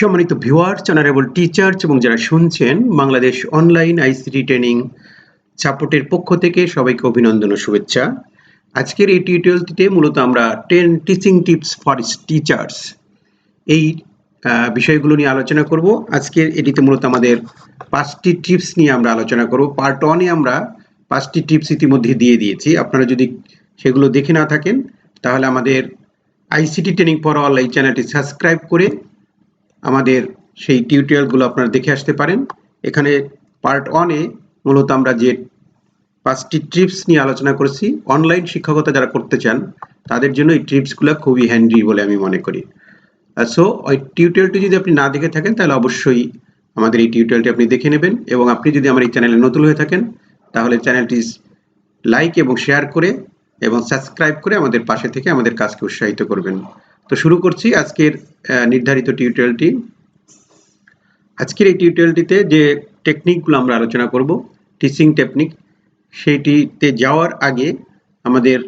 সম্মানিত viewers honourable teachers এবং যারা শুনছেন বাংলাদেশ অনলাইন আইসিটি ট্রেনিং সাপোর্টের পক্ষ থেকে সবাইকে অভিনন্দন ও শুভেচ্ছা। আজকের এই টিউটোরিয়ালটিতে মূলত আমরা ten teaching tips for teachers এই বিষয়গুলো নিয়ে আলোচনা করব। আজকের এটিতে মূলত আমাদের পাঁচটি টিপস নিয়ে আমরা আলোচনা করব। পার্ট ওয়ানে আমরা পাঁচটি টিপস ইতিমধ্যে দিয়ে দিয়েছি। আপনারা যদি সেগুলো দেখে না থাকেন, তাহলে আমাদের আইসিটি ট্রেনিং ফর অল এই চ্যানেলটি সাবস্ক্রাইব করে আমাদের সেই টিউটোরিয়ালগুলো আপনারা দেখে আসতে পারেন। এখানে পার্ট ওয়ানে মূলত আমরা যে পাঁচটি ট্রিপস নিয়ে আলোচনা করেছি অনলাইন শিক্ষকতা যারা করতে চান, তাদের জন্য এই ট্রিপসগুলো খুবই হ্যান্ডি বলে আমি মনে করি। সো ওই টিউটোরিয়ালটি যদি আপনি না দেখে থাকেন, তাহলে অবশ্যই আমাদের এই টিউটোরিয়ালটি আপনি দেখে নেবেন এবং আপনি যদি আমার এই চ্যানেলে নতুন হয়ে থাকেন, তাহলে চ্যানেলটি লাইক এবং শেয়ার করে এবং সাবস্ক্রাইব করে আমাদের পাশে থেকে আমাদের কাজকে উৎসাহিত করবেন। তো শুরু করছি আজকের নির্ধারিত টিউটোরিয়ালটি। আজকের এই টিউটোরিয়ালটিতে যে টেকনিকগুলো আমরা আলোচনা করব, টিচিং টেকনিক, সেইটিতে যাওয়ার আগে আমাদের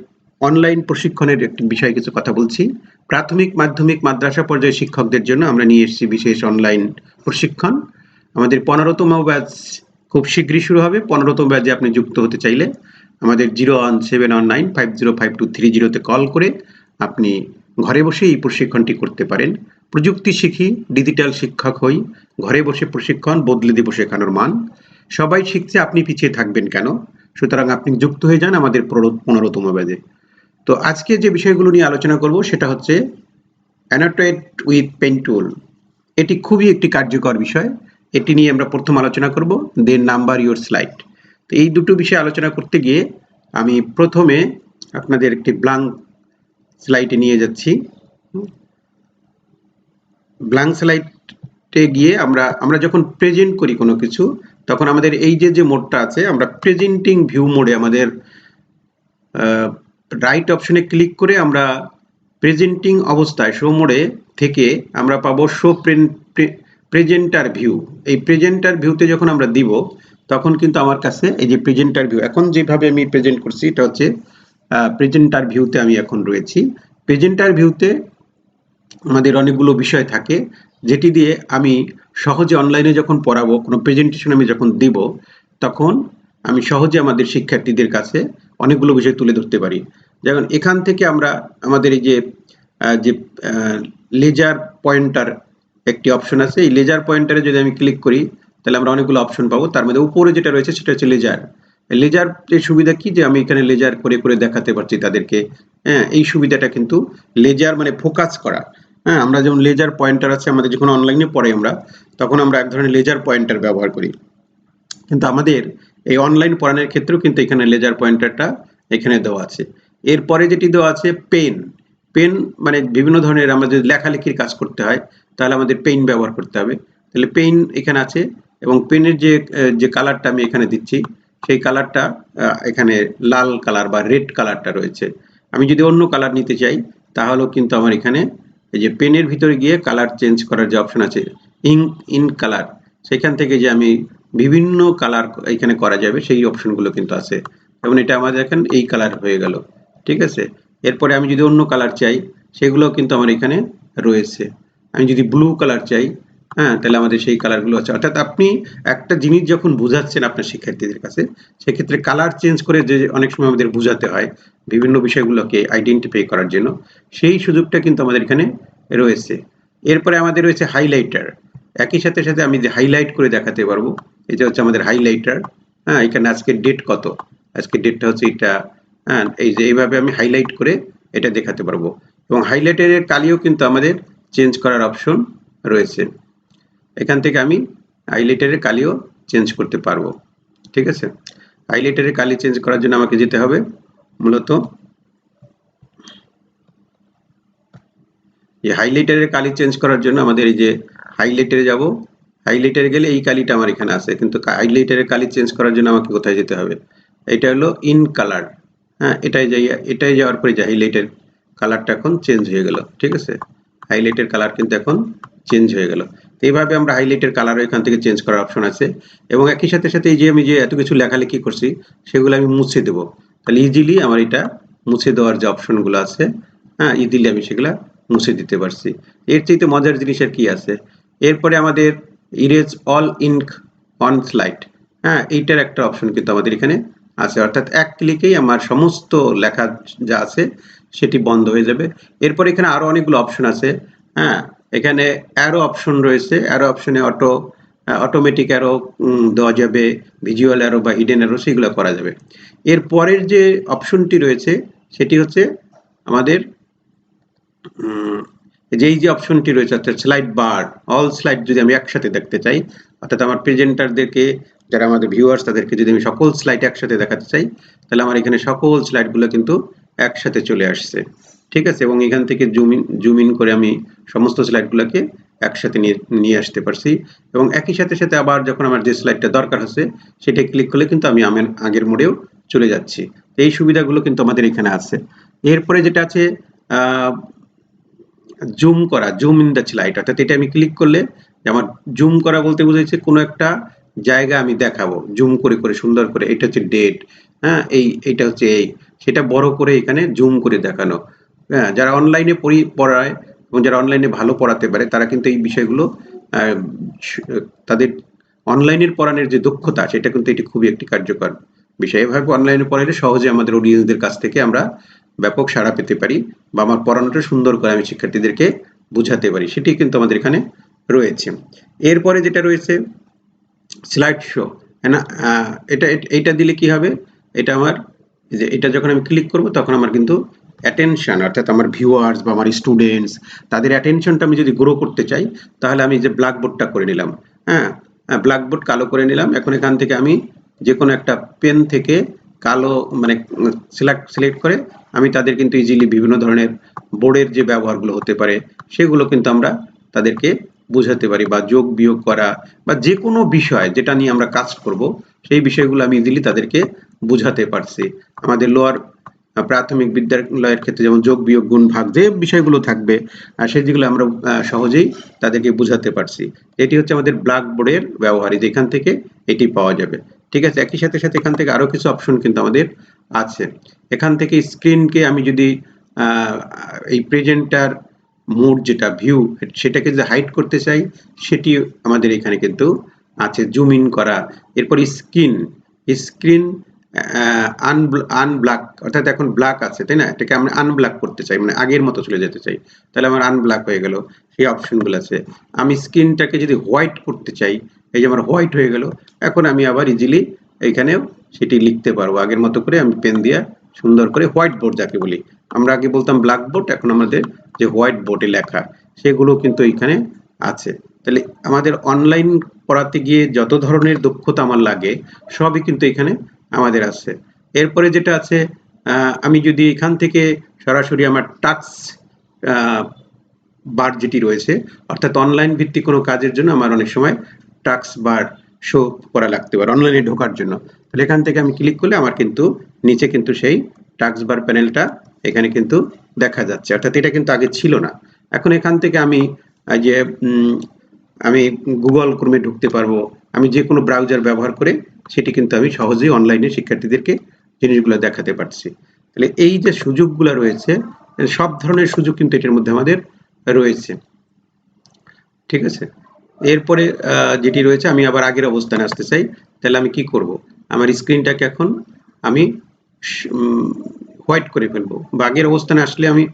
অনলাইন প্রশিক্ষণের একটি বিষয়ে কিছু কথা বলছি। প্রাথমিক, মাধ্যমিক, মাদ্রাসা পর্যায়ে শিক্ষকদের জন্য আমরা নিয়ে এসেছি বিশেষ অনলাইন প্রশিক্ষণ। আমাদের পনেরোতম ব্যাচ খুব শীঘ্রই শুরু হবে। পনেরোতম ব্যাচে আপনি যুক্ত হতে চাইলে আমাদের zero one seven one nine five zero five two three জিরোতে কল করে আপনি ঘরে বসে এই প্রশিক্ষণটি করতে পারেন। প্রযুক্তি শিখি, ডিজিটাল শিক্ষক হই, ঘরে বসে প্রশিক্ষণ, বদলে দেব শেখানোর মান। সবাই শিখছে, আপনি পিছিয়ে থাকবেন কেন? সুতরাং আপনি যুক্ত হয়ে যান আমাদের পনেরো- পনেরোতম ব্যাচে। তো আজকে যে বিষয়গুলো নিয়ে আলোচনা করব, সেটা হচ্ছে অ্যানোটেট উইথ পেন টুল এটি খুবই একটি কার্যকর বিষয়। এটি নিয়ে আমরা প্রথম আলোচনা করব দেন নাম্বার ইউর স্লাইড তো এই দুটো বিষয়ে আলোচনা করতে গিয়ে আমি প্রথমে আপনাদের একটি ব্লাঙ্ক স্লাইডে নিয়ে যাচ্ছি। ব্লাঙ্ক স্লাইডে গিয়ে আমরা আমরা যখন প্রেজেন্ট করি কোনো কিছু, তখন আমাদের এই যে যে মোডটা আছে, আমরা প্রেজেন্টিং ভিউ মোডে আমাদের রাইট অপশনে ক্লিক করে আমরা প্রেজেন্টিং অবস্থায় শো মোডে থেকে আমরা পাবো শো প্রেজেন্টার ভিউ এই প্রেজেন্টার ভিউতে যখন আমরা দিব, তখন কিন্তু আমার কাছে এই যে প্রেজেন্টার ভিউ এখন যেভাবে আমি প্রেজেন্ট করছি, এটা হচ্ছে প্রেজেন্টার ভিউতে আমি এখন রয়েছি। প্রেজেন্টার ভিউতে আমাদের অনেকগুলো বিষয় থাকে, যেটি দিয়ে আমি সহজে অনলাইনে যখন পড়াবো, কোনো প্রেজেন্টেশন আমি যখন দিব, তখন আমি সহজে আমাদের শিক্ষার্থীদের কাছে অনেকগুলো বিষয় তুলে ধরতে পারি। যেমন এখান থেকে আমরা আমাদের এই যে যে লেজার পয়েন্টার একটি অপশন আছে, এই লেজার পয়েন্টারে যদি আমি ক্লিক করি, তাহলে আমরা অনেকগুলো অপশন পাবো। তার মধ্যে উপরে যেটা রয়েছে, সেটা হচ্ছে লেজার লেজার এর সুবিধা কি যে আমি এখানে লেজার করে করে দেখাতে পারছি তাদেরকে? হ্যাঁ এই সুবিধাটা কিন্তু লেজার মানে ফোকাস করা। হ্যাঁ আমরা যেমন লেজার পয়েন্টার আছে, আমাদের যখন অনলাইনে পড়ে আমরা, তখন আমরা এক ধরনের লেজার পয়েন্টার ব্যবহার করি। কিন্তু আমাদের এই অনলাইন পড়ানোর ক্ষেত্রেও কিন্তু এখানে লেজার পয়েন্টারটা এখানে দেওয়া আছে। এরপরে যেটি দেওয়া আছে পেন পেন মানে বিভিন্ন ধরনের আমরা যদি লেখালেখির কাজ করতে হয়, তাহলে আমাদের পেন ব্যবহার করতে হবে। তাহলে পেন এখানে আছে এবং পেনের যে যে কালারটা আমি এখানে দিচ্ছি সেই কালারটা এখানে লাল কালার বা রেড কালারটা রয়েছে। আমি যদি অন্য কালার নিতে চাই, তাহলেও কিন্তু আমার এখানে এই যে পেনের ভিতরে গিয়ে কালার চেঞ্জ করার যে অপশন আছে ইঙ্ক ইন কালার, সেখান থেকে যে আমি বিভিন্ন কালার এখানে করা যাবে, সেই অপশনগুলো কিন্তু আছে। যেমন এটা আমাদের এখন এই কালার হয়ে গেল, ঠিক আছে? এরপরে আমি যদি অন্য কালার চাই সেগুলো কিন্তু আমার এখানে রয়েছে। আমি যদি ব্লু কালার চাই হ্যাঁ তাহলে আমাদের সেই কালারগুলো আছে। অর্থাৎ আপনি একটা জিনিস যখন বোঝাচ্ছেন আপনার শিক্ষার্থীদের কাছে, সেক্ষেত্রে কালার চেঞ্জ করে যে অনেক সময় আমাদের বোঝাতে হয় বিভিন্ন বিষয়গুলোকে আইডেন্টিফাই করার জন্য, সেই সুযোগটা কিন্তু আমাদের এখানে রয়েছে। এরপরে আমাদের রয়েছে হাইলাইটার একই সাথে সাথে আমি যে হাইলাইট করে দেখাতে পারব, এটা হচ্ছে আমাদের হাইলাইটার হ্যাঁ এখানে আজকের ডেট কত? আজকের ডেটটা হচ্ছে এটা। হ্যাঁ এই যে এইভাবে আমি হাইলাইট করে এটা দেখাতে পারব। এবং হাইলাইটারের কালিও কিন্তু আমাদের চেঞ্জ করার অপশন রয়েছে। এখান থেকে আমি হাইলাইটারের কালিও চেঞ্জ করতে পারব, ঠিক আছে? হাইলাইটারের কালি চেঞ্জ করার জন্য আমাকে যেতে হবে, মূলত এই হাইলাইটারের কালি চেঞ্জ করার জন্য আমাদের এই যে হাইলাইটারে যাব হাইলাইটারে গেলে এই কালিটা আমার এখানে আছে, কিন্তু হাইলাইটারের কালি চেঞ্জ করার জন্য আমাকে কোথায় যেতে হবে? এটা হলো ইন কালার হ্যাঁ এটাই যাই, এটাই যাওয়ার পরে যে হাইলাইটের কালারটা এখন চেঞ্জ হয়ে গেল, ঠিক আছে? হাইলাইটের কালার কিন্তু এখন চেঞ্জ হয়ে গেল। এইভাবে আমরা হাইলাইটের কালারও এখান থেকে চেঞ্জ করার অপশন আছে। এবং একই সাথে সাথে এই যে আমি যে এত কিছু লেখালেখি করছি, সেগুলো আমি মুছে দেবো। তাহলে ইজিলি আমার এটা মুছে দেওয়ার যে অপশনগুলো আছে হ্যাঁ ইজিলি আমি সেগুলো মুছে দিতে পারছি। এর চাইতে মজার জিনিস আর কি আছে? এরপরে আমাদের erase all ink on slide হ্যাঁ এইটার একটা অপশন কিন্তু আমাদের এখানে আছে। অর্থাৎ এক ক্লিকেই আমার সমস্ত লেখা যা আছে, সেটি বন্ধ হয়ে যাবে। এরপর এখানে আরও অনেকগুলো অপশন আছে হ্যাঁ এখানে অ্যারো অপশন রয়েছে। অ্যারো অপশনে অটো অটোমেটিক অ্যারো দেওয়া যাবে। ভিজুয়াল অ্যারো বা হিডেন অ্যারো সেগুলো করা যাবে। এর পরের যে অপশনটি রয়েছে, সেটি হচ্ছে আমাদের যেই যে অপশনটি রয়েছে, অর্থাৎ স্লাইড বার অল স্লাইড যদি আমি একসাথে দেখতে চাই, অর্থাৎ আমার প্রেজেন্টারদেরকে যারা আমাদের ভিউয়ার্স তাদেরকে যদি আমি সকল স্লাইড একসাথে দেখাতে চাই, তাহলে আমার এখানে সকল স্লাইডগুলো কিন্তু একসাথে চলে আসছে। ঠিক আছে? এবং এখান থেকে জুম ইন জুম ইন করে আমি সমস্ত স্লাইডগুলোকে একসাথে নিয়ে নিয়ে আসতে পারছি। এবং একই সাথে সাথে আবার যখন আমার যে স্লাইডটা দরকার আছে, সেটা ক্লিক করলে কিন্তু আমি আমার আগের মোড়েও চলে যাচ্ছি। এই সুবিধাগুলো কিন্তু আমাদের এখানে আছে। এরপরে যেটা আছে জুম করা, জুম ইন দ্য স্লাইড, অর্থাৎ এটা আমি ক্লিক করলে আমার জুম করা বলতে বোঝাচ্ছে কোনো একটা জায়গা আমি দেখাবো। জুম করে করে, সুন্দর করে, এটা হচ্ছে ডেট হ্যাঁ এই এটা হচ্ছে এই, সেটা বড় করে এখানে জুম করে দেখানো। হ্যাঁ যারা অনলাইনে পড়ি, পড়ায় এবং যারা অনলাইনে ভালো পড়াতে পারে, তারা কিন্তু এই বিষয়গুলো তাদের অনলাইনের পড়ানোর যে দক্ষতা, সেটা কিন্তু এটি খুবই একটি কার্যকর বিষয়। এভাবে অনলাইনে পড়ালে সহজে আমাদের অডিয়েন্সদের কাছ থেকে আমরা ব্যাপক সাড়া পেতে পারি বা আমার পড়ানোটা সুন্দর করে আমি শিক্ষার্থীদেরকে বুঝাতে পারি। সেটি কিন্তু আমাদের এখানে রয়েছে। এরপরে যেটা রয়েছে স্লাইড শো এটা এটা, এট- দিলে কি হবে? এটা আমার, যে এটা যখন আমি ক্লিক করব, তখন আমার কিন্তু অ্যাটেনশন অর্থাৎ আমার ভিউয়ার্স বা আমার স্টুডেন্টস তাদের অ্যাটেনশনটা আমি যদি গ্রো করতে চাই, তাহলে আমি যে ব্ল্যাকবোর্ডটা করে নিলাম হ্যাঁ? ব্ল্যাকবোর্ড কালো করে নিলাম, এখন এখান থেকে আমি যে কোনো একটা পেন থেকে কালো মানে সিলেক্ট সিলেক্ট করে আমি তাদের কিন্তু ইজিলি বিভিন্ন ধরনের বোর্ডের যে ব্যবহারগুলো হতে পারে, সেগুলো কিন্তু আমরা তাদেরকে বোঝাতে পারি বা যোগ, বিয়োগ করা বা যে কোনো বিষয় যেটা নিয়ে আমরা কাজ করব, সেই বিষয়গুলো আমি ইজিলি তাদেরকে বোঝাতে পারছি। আমাদের লোয়ার প্রাথমিক বিদ্যালয়ের ক্ষেত্রে যেমন যোগ বিয়োগ গুণ ভাগ যে বিষয়গুলো থাকবে আহ, সেগুলো আমরা সহজেই তাদেরকে বোঝাতে পারছি। এটি হচ্ছে আমাদের ব্ল্যাকবোর্ডের ব্যবহার এই যে এখান থেকে এটি পাওয়া যাবে। ঠিক আছে? একই সাথে সাথে এখান থেকে আরও কিছু অপশন কিন্তু আমাদের আছে। এখান থেকে স্ক্রিনকে আমি যদি এই প্রেজেন্টার মোড যেটা ভিউ সেটাকে যে হাইড করতে চাই সেটি আমাদের এখানে কিন্তু আছে। জুম ইন করা। এরপর স্ক্রিন। স্ক্রিন আনব্ল্যাক অর্থাৎ এখন ব্ল্যাক আছে, তাই না? এটাকে আমরা আনব্লাক করতে চাই মানে আগের মতো চলে যেতে চাই। তাহলে আমার আনব্লাক হয়ে গেল, সেই অপশনগুলো আছে। আমি স্ক্রিনটাকে যদি হোয়াইট করতে চাই, এই যে আমার হোয়াইট হয়ে গেল, এখন আমি আবার ইজিলি এইখানেও সেটি লিখতে পারব। আগের মতো করে আমি পেন দিয়ে সুন্দর করে হোয়াইট বোর্ড যাকে বলি। আমরা আগে বলতাম ব্ল্যাক বোর্ড এখন আমাদের যে হোয়াইট বোর্ডে লেখা, সেগুলো কিন্তু এখানে আছে। তাহলে আমাদের অনলাইন পড়াতে গিয়ে যত ধরনের দক্ষতা আমার লাগে, সবই কিন্তু এখানে আমাদের আছে। এরপরে যেটা আছে আমি যদি এখান থেকে সরাসরি আমার টাক্স বার যেটি রয়েছে, অর্থাৎ অনলাইন ভিত্তিক কোনো কাজের জন্য আমার অনেক সময় টাক্স বার শো করা লাগতে পারে অনলাইনে ঢোকার জন্য। তাহলে এখান থেকে আমি ক্লিক করলে আমার কিন্তু নিচে কিন্তু সেই টাক্স বার প্যানেলটা এখানে কিন্তু দেখা যাচ্ছে। অর্থাৎ এটা কিন্তু আগে ছিল না। এখন এখান থেকে আমি যে আমি গুগল ক্রমে ঢুকতে পারব আমি যে কোনো ব্রাউজার ব্যবহার করে সেটি কিন্তু আমি সহজেই অনলাইনে শিক্ষার্থীদেরকে জিনিসগুলো দেখাতে পারছি। তাহলে এই যে সুযোগগুলো রয়েছে, সব ধরনের সুযোগ কিন্তু এটির মধ্যে আমাদের রয়েছে। ঠিক আছে? এরপরে যেটি রয়েছে, আমি আবার আগের অবস্থানে আসতে চাই। তাহলে আমি কি করব? আমার স্ক্রিনটাকে এখন আমি হোয়াইট করে ফেলব। বা আগের অবস্থানে আসলে আমি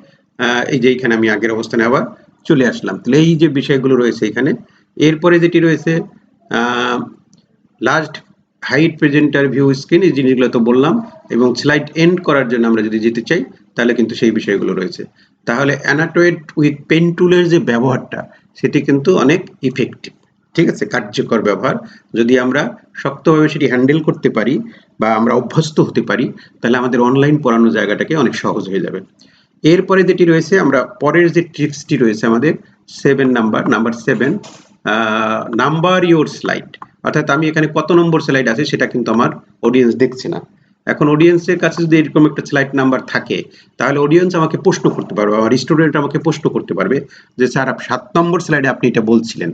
এই যে এখানে আমি আগের অবস্থানে আবার চলে আসলাম। তাহলে এই যে বিষয়গুলো রয়েছে এখানে, এরপরে যেটি রয়েছে last hide presenter view screen এই জিনিসগুলো তো বললাম এবং স্লাইড এন্ড করার জন্য আমরা যদি যেতে চাই, তাহলে কিন্তু সেই বিষয়গুলো রয়েছে। তাহলে অ্যানাটোয়েড উইথ পেন টুলের যে ব্যবহারটা, সেটি কিন্তু অনেক ইফেক্টিভ ঠিক আছে? কার্যকর ব্যবহার। যদি আমরা শক্তভাবে সেটি হ্যান্ডেল করতে পারি বা আমরা অভ্যস্ত হতে পারি, তাহলে আমাদের অনলাইন পড়ানোর জায়গাটাকে অনেক সহজ হয়ে যাবে। এরপরে যেটি রয়েছে, আমরা পরের যে ট্রিক্সটি রয়েছে আমাদের seven number number seven number your slide অর্থাৎ আমি এখানে কত নম্বর স্লাইড আছে সেটা কিন্তু আমার অডিয়েন্স দেখছে না। এখন অডিয়েন্সের কাছে যদি এরকম একটা স্লাইড নাম্বার থাকে, তাহলে অডিয়েন্স আমাকে প্রশ্ন করতে পারবে, আমার স্টুডেন্ট আমাকে প্রশ্ন করতে পারবে যে, স্যার সাত নম্বর স্লাইডে আপনি এটা বলছিলেন,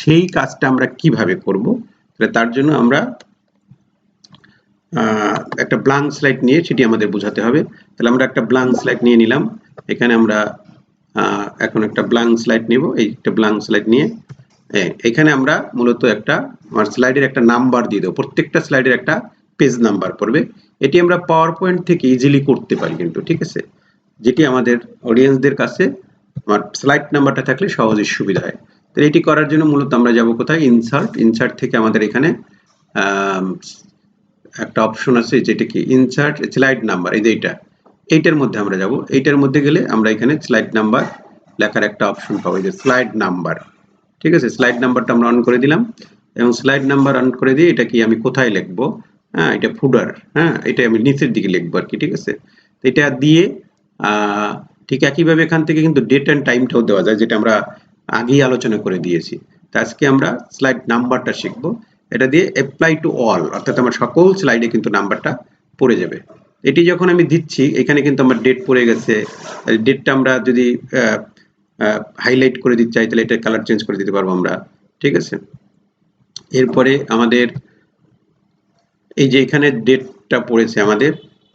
সেই কাজটা আমরা কীভাবে করব? তার জন্য আমরা একটা ব্লাঙ্ক স্লাইড নিয়ে সেটি আমাদের বোঝাতে হবে। তাহলে আমরা একটা ব্লাঙ্ক স্লাইড নিয়ে নিলাম। এখানে আমরা এখন একটা ব্লাঙ্ক স্লাইড নিব। এই একটা ব্লাঙ্ক স্লাইড নিয়ে হ্যাঁ, এখানে আমরা মূলত একটা আমার স্লাইডের একটা নাম্বার দিয়ে দেবো। প্রত্যেকটা স্লাইডের একটা পেজ নাম্বার পড়বে। এটি আমরা পাওয়ার পয়েন্ট থেকে ইজিলি করতে পারি কিন্তু ঠিক আছে? যেটি আমাদের অডিয়েন্সদের কাছে আমার স্লাইড নাম্বারটা থাকলে সহজেই সুবিধা হয়। তো এটি করার জন্য মূলত আমরা যাব কোথায়? ইনসার্ট ইনসার্ট থেকে আমাদের এখানে একটা অপশন আছে যেটা কি? ইনসার্ট স্লাইড নাম্বার এই যে এইটা। এইটার মধ্যে আমরা যাব। এইটার মধ্যে গেলে আমরা এখানে স্লাইড নাম্বার লেখার একটা অপশন পাবো। এই যে স্লাইড নাম্বার ঠিক আছে? স্লাইড নাম্বারটা আমরা অন করে দিলাম। এবং স্লাইড নাম্বার অন করে দিয়ে এটা কি আমি কোথায় লিখব? হ্যাঁ এটা ফুডার। হ্যাঁ এটা আমি নিচের দিকে লিখব আর কি, ঠিক আছে? এটা দিয়ে ঠিক একইভাবে এখান থেকে কিন্তু ডেট অ্যান্ড টাইমটাও দেওয়া যায়, যেটা আমরা আগেই আলোচনা করে দিয়েছি। তো আজকে আমরা স্লাইড নাম্বারটা শিখব। এটা দিয়ে অ্যাপ্লাই টু অল অর্থাৎ আমার সকল স্লাইডে কিন্তু নাম্বারটা পড়ে যাবে। এটি যখন আমি দিচ্ছি, এখানে কিন্তু আমার ডেট পড়ে গেছে। ডেটটা আমরা যদি হাইলাইট করে দিতে চাই, তাহলে এটা কালার চেঞ্জ করে দিতে পারব আমরা, ঠিক আছে? এরপরে আমাদের এই যে এখানে ডেটটা পড়েছে আমাদের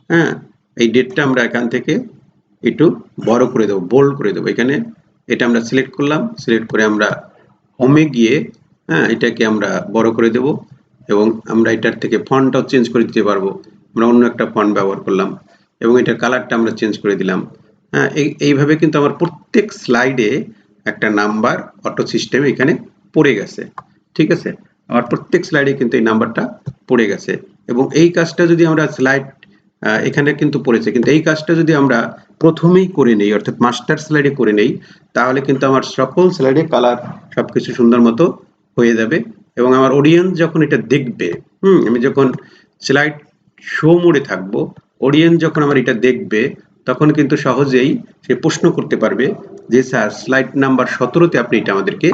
হ্যাঁ? এই ডেটটা আমরা এখান থেকে একটু বড় করে দেবো বোল্ড করে দেবো। এখানে এটা আমরা সিলেক্ট করলাম সিলেক্ট করে আমরা হোমে গিয়ে হ্যাঁ এটাকে আমরা বড় করে দেব এবং আমরা এটার থেকে ফন্টটাও চেঞ্জ করে দিতে পারব। আমরা অন্য একটা ফন্ট ব্যবহার করলাম এবং এটার কালারটা আমরা চেঞ্জ করে দিলাম। হ্যাঁ এই, এইভাবে কিন্তু আমার প্রত্যেক স্লাইডে একটা নাম্বার অটো সিস্টেম এখানে পড়ে গেছে। ঠিক আছে? আমার প্রত্যেক স্লাইডে কিন্তু এই নাম্বারটা পড়ে গেছে। এবং এই কাজটা যদি আমরা স্লাইড এখানে কিন্তু পড়েছে। কিন্তু এই কাজটা যদি আমরা প্রথমেই করে নেই, অর্থাৎ মাস্টার স্লাইডে করে নেই, তাহলে কিন্তু আমার সকল স্লাইডে কালার সবকিছু সুন্দর মতো হয়ে যাবে। এবং আমার অডিয়েন্স যখন এটা দেখবে, হুম, আমি যখন স্লাইড শো মোডে থাকব অডিয়েন্স যখন আমার এটা দেখবে তখন কিন্তু সহজেই সে প্রশ্ন করতে পারবে যে, স্যার স্লাইড নাম্বার সতেরোতে আপনি এটা আমাদেরকে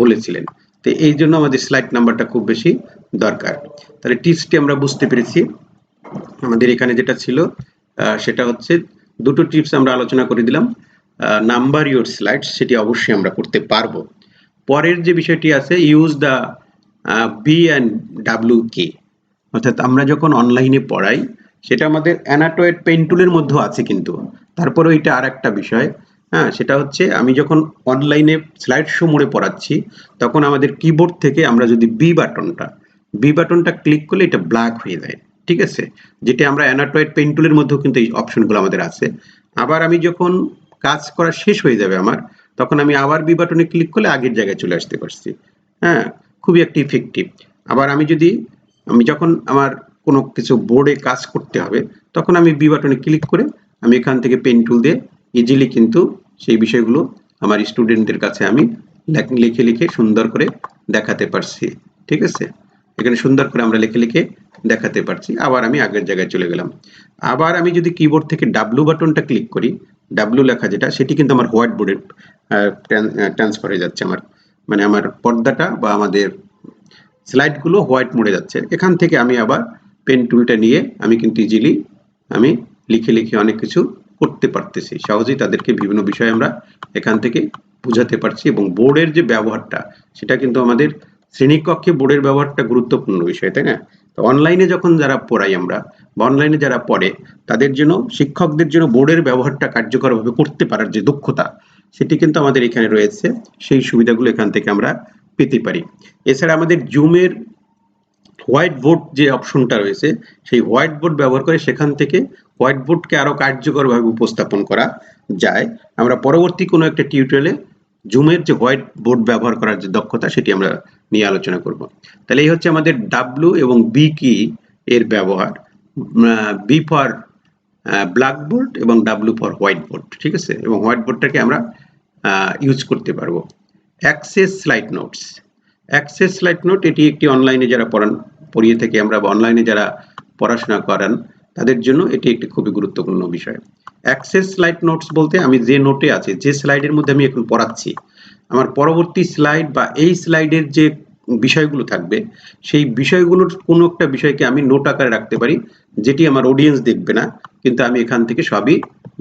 বলেছিলেন। তো এই জন্য আমাদের স্লাইড নাম্বারটা খুব বেশি দরকার। তাহলে টিপসটি আমরা বুঝতে পেরেছি। আমাদের এখানে যেটা ছিল সেটা হচ্ছে দুটো টিপস আমরা আলোচনা করে দিলাম। নাম্বার ইউর স্লাইডস সেটি অবশ্যই আমরা করতে পারব। পরের যে বিষয়টি আছে use the B and W key অর্থাৎ আমরা যখন অনলাইনে পড়াই সেটা আমাদের অ্যানাটোয়েড পেন টুলের মধ্যেও আছে কিন্তু। তারপরেও এটা আর একটা বিষয়। হ্যাঁ সেটা হচ্ছে আমি যখন অনলাইনে স্লাইড শো মোড়ে পড়াচ্ছি, তখন আমাদের কিবোর্ড থেকে আমরা যদি বি বাটনটা বি বাটনটা ক্লিক করলে এটা ব্ল্যাক হয়ে যায়। ঠিক আছে? যেটা আমরা অ্যানাটোয়েড পেন টুলের মধ্যেও কিন্তু এই অপশনগুলো আমাদের আছে। আবার আমি যখন কাজ করা শেষ হয়ে যাবে আমার, তখন আমি আবার বি বাটনে ক্লিক করলে আগের জায়গায় চলে আসতে পারছি। হ্যাঁ খুবই একটি ইফেক্টিভ আবার আমি যদি, আমি যখন আমার কোনো কিছু বোর্ডে কাজ করতে হবে, তখন আমি বি বাটনে ক্লিক করে আমি এখান থেকে পেন টুল দিয়ে ইজিলি কিন্তু সেই বিষয়গুলো আমার স্টুডেন্টদের কাছে আমি লেখ- লিখে সুন্দর করে দেখাতে পারছি, ঠিক আছে? এখানে সুন্দর করে আমরা লিখে লিখে দেখাতে পারছি, আবার আমি আগের জায়গায় চলে গেলাম। আবার আমি যদি কিবোর্ড থেকে ডাব্লু বাটনটা ক্লিক করি ডাব্লু লেখা যেটা, সেটি কিন্তু আমার হোয়াইট বোর্ডে ট্রান্সফার হয়ে যাচ্ছে আমার মানে আমার পর্দাটা বা আমাদের স্লাইডগুলো হোয়াইট মোডে যাচ্ছে। এখান থেকে আমি আবার পেন টুলটা নিয়ে আমি কিন্তু ইজিলি আমি লিখে লিখে অনেক কিছু করতে পারতেছি। সহজেই তাদেরকে বিভিন্ন বিষয় আমরা এখান থেকে বোঝাতে পারছি এবং বোর্ডের যে ব্যবহারটা, সেটা কিন্তু আমাদের শ্রেণীকক্ষে বোর্ডের ব্যবহারটা গুরুত্বপূর্ণ বিষয়, তাই না? তো অনলাইনে যখন যারা পড়াই আমরা বা অনলাইনে যারা পড়ে, তাদের জন্য, শিক্ষকদের জন্য বোর্ডের ব্যবহারটা কার্যকরভাবে করতে পারার যে দক্ষতা, সেটি কিন্তু আমাদের এখানে রয়েছে। সেই সুবিধাগুলো এখান থেকে আমরা পেতে পারি। এছাড়া আমাদের জুমের হোয়াইট বোর্ড যে অপশনটা রয়েছে, সেই হোয়াইট বোর্ড ব্যবহার করে সেখান থেকে হোয়াইট বোর্ডকে আরও কার্যকরভাবে উপস্থাপন করা যায়। আমরা পরবর্তী কোনো একটা টিউটোরিয়ালে জুমের যে হোয়াইট বোর্ড ব্যবহার করার যে দক্ষতা, সেটি আমরা নিয়ে আলোচনা করব। তাহলে এই হচ্ছে আমাদের ডাব্লু এবং বি কি এর ব্যবহার। বি ফর ব্ল্যাকবোর্ড এবং ডাব্লু ফর হোয়াইট বোর্ড ঠিক আছে? এবং হোয়াইট বোর্ডটাকে আমরা ইউজ করতে পারব। Access slide notes access slide note, এটি একটি অনলাইনে যারা পড়ান, পড়িয়ে থেকে আমরা বা অনলাইনে যারা পড়াশোনা করান, তাদের জন্য এটি একটি খুবই গুরুত্বপূর্ণ বিষয়। অ্যাক্সেস স্লাইড নোটস বলতে আমি যে নোটে আছে, যে স্লাইডের মধ্যে আমি এখন পড়াচ্ছি, আমার পরবর্তী স্লাইড বা এই স্লাইডের যে বিষয়গুলো থাকবে, সেই বিষয়গুলোর কোনো একটা বিষয়কে আমি নোট আকারে রাখতে পারি, যেটি আমার অডিয়েন্স দেখবে না, কিন্তু আমি এখান থেকে সবই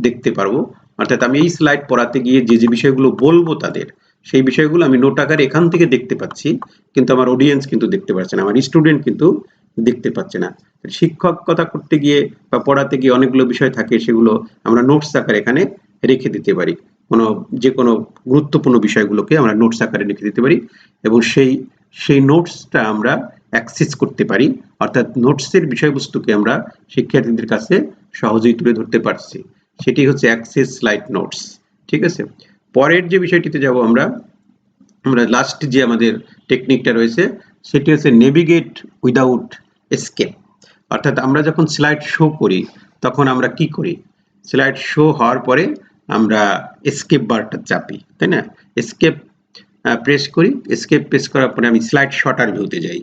দেখতে পারব। অর্থাৎ আমি এই স্লাইড পড়াতে গিয়ে যে যে বিষয়গুলো বলব তাদের সেই বিষয়গুলো আমি নোট আকারে এখান থেকে দেখতে পাচ্ছি, কিন্তু আমার অডিয়েন্স কিন্তু দেখতে পাচ্ছে না, আমার স্টুডেন্ট কিন্তু দেখতে পাচ্ছে না। শিক্ষকতা করতে গিয়ে বা পড়াতে গিয়ে অনেকগুলো বিষয় থাকে, সেগুলো আমরা নোটস আকারে এখানে রেখে দিতে পারি। কোনো, যে কোনো গুরুত্বপূর্ণ বিষয়গুলোকে আমরা নোটস আকারে লিখে দিতে পারি এবং সেই সেই নোটসটা আমরা অ্যাক্সেস করতে পারি, অর্থাৎ নোটসের বিষয়বস্তুকে আমরা শিক্ষার্থীদের কাছে সহজেই তুলে ধরতে পারছি। সেটি হচ্ছে অ্যাক্সেস স্লাইড নোটস ঠিক আছে? পরের যে বিষয়টিতে যাব আমরা আমরা লাস্ট যে আমাদের টেকনিকটা রয়েছে, সেটি হচ্ছে নেভিগেট উইদাউট এসকেপ অর্থাৎ আমরা যখন স্লাইড শো করি, তখন আমরা কি করি? স্লাইড শো হওয়ার পরে আমরা এসকেপ বারটা চাপি, তাই না? এসকেপ প্রেস করি এসকেপ প্রেস করার পরে আমি স্লাইড শটার ভিউতে যাই।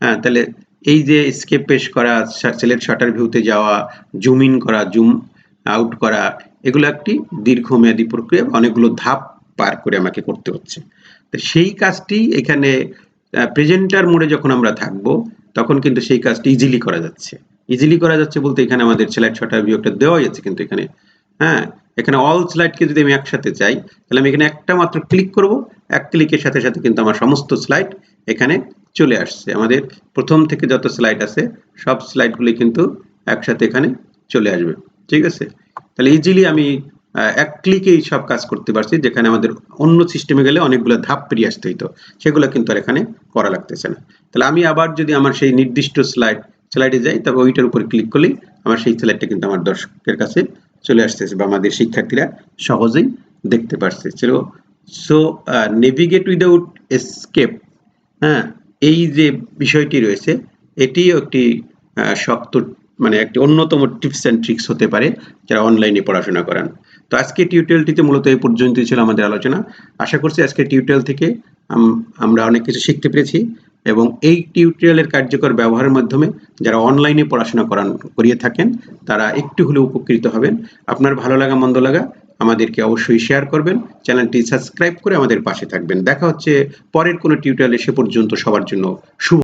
হ্যাঁ তাহলে এই যে স্কেপ প্রেস করা সিলেক্ট শটার ভিউতে যাওয়া জুম ইন করা জুম আউট করা এগুলো একটি দীর্ঘমেয়াদী প্রক্রিয়া, অনেকগুলো ধাপ পার করে আমাকে করতে হচ্ছে। তো সেই কাজটি এখানে প্রেজেন্টার মোডে যখন আমরা থাকব, তখন কিন্তু সেই কাজটি ইজিলি করা যাচ্ছে। ইজিলি করা যাচ্ছে বলতে এখানে আমাদের স্লাইড শটার ভিউটা দেওয়া যাচ্ছে কিন্তু এখানে হ্যাঁ? এখানে অল স্লাইডকে যদি আমি একসাথে চাই, তাহলে আমি এখানে একটা মাত্র ক্লিক করব। এক ক্লিকের সাথে সাথে কিন্তু আমার সমস্ত স্লাইড এখানে চলে আসছে। আমাদের প্রথম থেকে যত স্লাইড আছে, সব স্লাইডগুলি কিন্তু একসাথে এখানে চলে আসবে। ঠিক আছে? তাহলে ইজিলি আমি এক ক্লিকেই সব কাজ করতে পারছি, যেখানে আমাদের অন্য সিস্টেমে গেলে অনেকগুলো ধাপ পেরিয়ে আসতে হইতো। সেগুলো কিন্তু আর এখানে করা লাগতেছে না। তাহলে আমি আবার যদি আমার সেই নির্দিষ্ট স্লাইড স্লাইডে যাই, তবে ওইটার উপর ক্লিক করলেই আমার সেই স্লাইডটা কিন্তু আমার দর্শকের কাছে চলে আসতেছে বা আমাদের শিক্ষার্থীরা সহজেই দেখতে পারছে। চলো সো নেভিগেট উইদাউট এসকেপ হ্যাঁ এই যে বিষয়টি রয়েছে, এটিও একটি শক্ত মানে একটি অন্যতম টিপস অ্যান্ড ট্রিক্স হতে পারে যারা অনলাইনে পড়াশোনা করান। তো আজকে টিউটোরিয়ালটিতে মূলত এই পর্যন্তই ছিল আমাদের আলোচনা। আশা করছি আজকে টিউটোরিয়াল থেকে আমরা অনেক কিছু শিখতে পেরেছি এবং এই টিউটোরিয়ালের কার্যকর ব্যবহারের মাধ্যমে যারা অনলাইনে পড়াশোনা করান, করিয়ে থাকেন, তারা একটু হলেও উপকৃত হবেন। আপনার ভালো লাগা, মন্দ লাগা আমাদেরকে অবশ্যই শেয়ার করবেন। চ্যানেলটি সাবস্ক্রাইব করে আমাদের পাশে থাকবেন। দেখা হচ্ছে পরের কোনো টিউটোরিয়ালে সে পর্যন্ত সবার জন্য শুভ